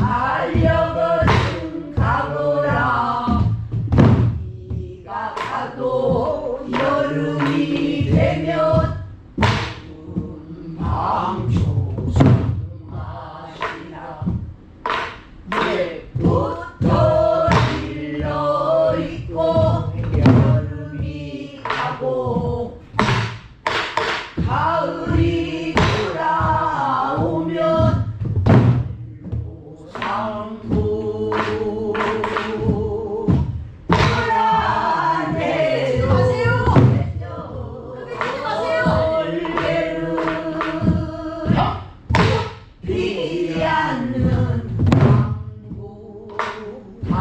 Amen.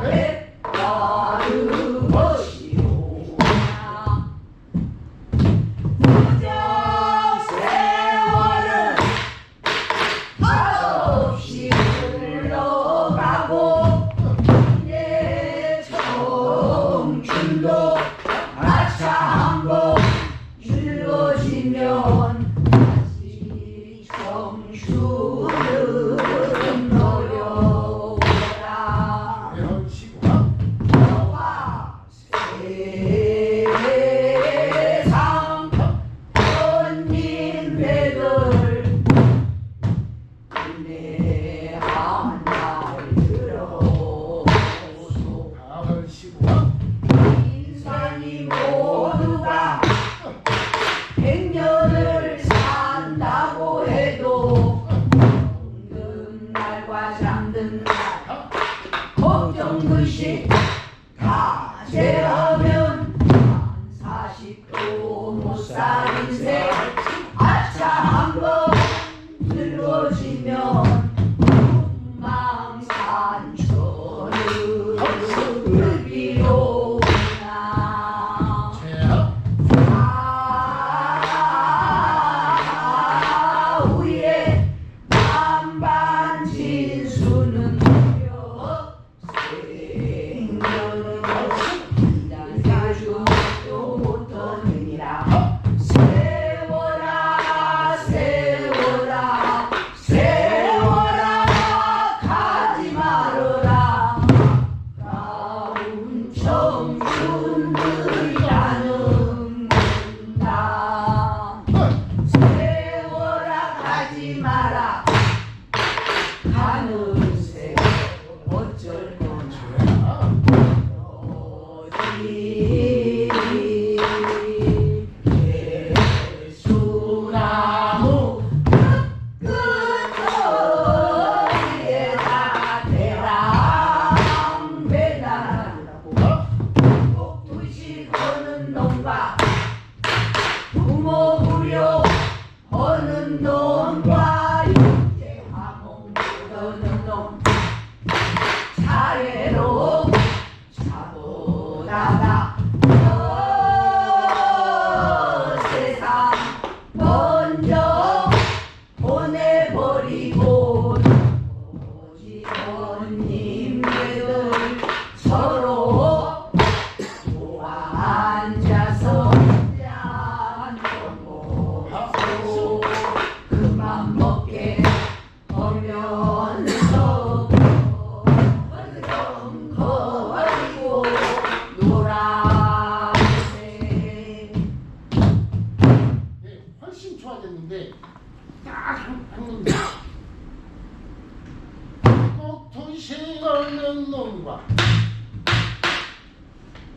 Amen. 모두가 백년을 산다고 해도 없는 날과 잠든 날 걱정 글씨 다 제하면 한 40도 못 살 인생 아차 효과.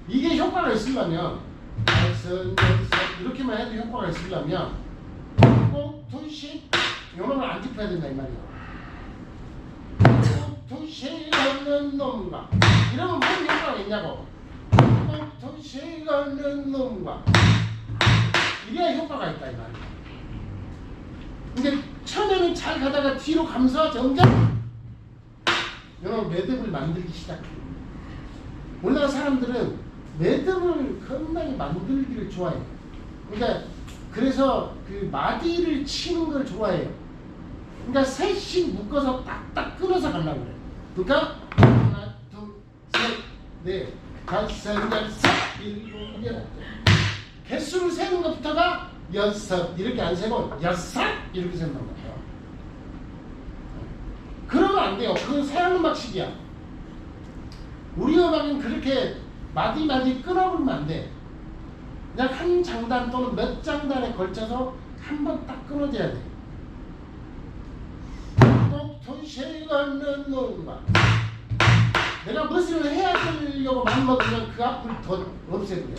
이게 효과가 있으려면 이렇게만 해도 효과가 있으려면 꼭 투시 요런 걸안 짚어야 된다 이 말이야. 꼭 투시 없는 놈과 이러면 무슨 효과가 있냐고. 꼭 투시 없는 놈과 이래야 효과가 있다 이 말이야. 근데 처음에는 잘 가다가 뒤로 감소 점점 여러분 매듭을 만들기 시작해. 우리나라 사람들은 매듭을 겁나게 만들기를 좋아해요. 그러니까 그래서 그 마디를 치는 걸 좋아해요. 그러니까 셋이 묶어서 딱딱 끊어서 가려고 그래. 그러니까 하나, 둘, 셋, 넷, 다섯, 여섯, 일곱, 여덟. 개수를 세는 것부터가 여섯 이렇게 안 세고 여섯 이렇게 세는 거예요. 안 돼요. 그건 서양 음악식이야. 우리 음악은 그렇게 마디 마디 끊어버리면 안 돼. 그냥 한 장단 또는 몇 장단에 걸쳐서 한 번 딱 끊어줘야 돼. 꼭돈 시간은 놈과 내가 무엇을 해야 되려고 맘먹으면 그 앞을 더 없애버려.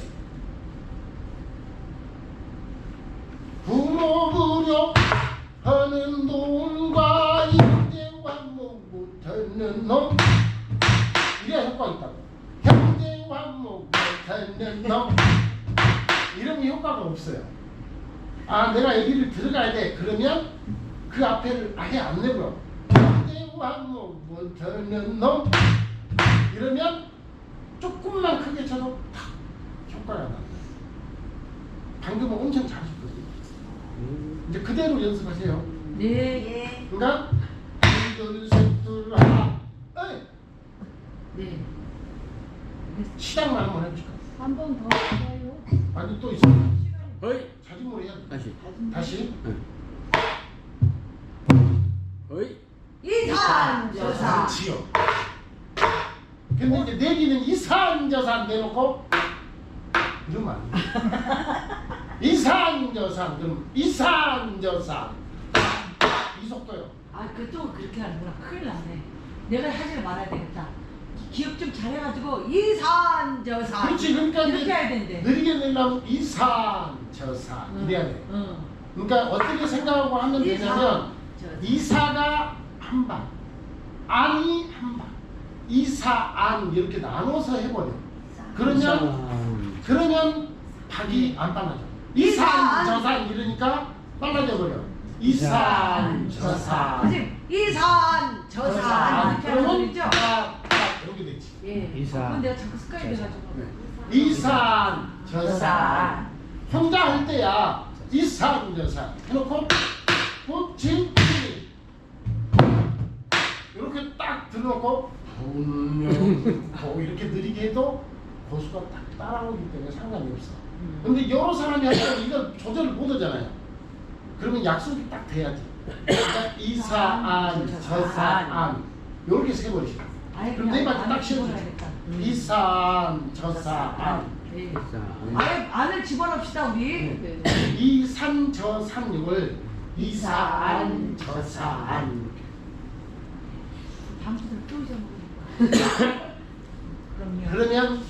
부모부려 하는 목 못하는 놈 이래야 효과가 있다고. 형제와 목 못하는 놈 이러면 효과가 없어요. 아 내가 여기를 들어가야 돼. 그러면 그 앞에를 아예 안 내버려 형제와 목 못하는 놈 이러면 조금만 크게 쳐도 탁 효과가 난다 방금은 엄청 잘하셨거든요. 이제 그대로 연습하세요. 네. 예. 그러니까 에이 네. 시작만 한번 해줄까? 한 번 더 해봐요. 아니 또 있어. 어이 자기모레 해야 돼. 다시 다시. 어이 이산저산. 그렇지요. 근데 이제 내기는 이산저산 내놓고 이러면 안 돼. 이산저산 그럼 이산저산 이 속도요. 아, 그또 그렇게 하는구나. 큰일 났네. 내가 하지 말아야 되겠다. 기억 좀 잘해가지고 이산 저산. 그렇지 그러니까 이렇게 해야 된대. 느리게 내려면 이산 저산 응. 이래야 돼. 응. 그러니까 어떻게 생각하고 하면 되냐면 이산저산. 이사가 한 방, 안이 한 방, 이사 안 이렇게 나눠서 해버려. 그러면 그러면 박이 안 빨라져. 이산 이산. 저산 이러니까 빨라져 버려. 이산 저산. 그지? 이산 저산. 이렇게 하는 소리죠? 이렇게 되지. 예. 이산. 그건 내가 자꾸 습관이 돼가지고. 네. 이산 저산. 혼자 할 때야 이산 저산 해놓고 붙임 이렇게 딱 들어놓고 분명 이렇게 느리게 해도 고수가 딱 따라오기 때문에 상관이 없어. 근데 여러 사람이 할 때는 이걸 조절을 못 하잖아요. 그러면 약속이 딱 돼야지. 그러니까 이사안 저사안 이렇게 세버리시고 아예 그럼 네 안을 딱. 집어넣어야겠다. 이산 저사안 아예 안을 집어넣읍시다 우리. 네. 이산 저산 이걸 이사안 저사안 주에 또 잊어먹으니까. 그럼요. 그러면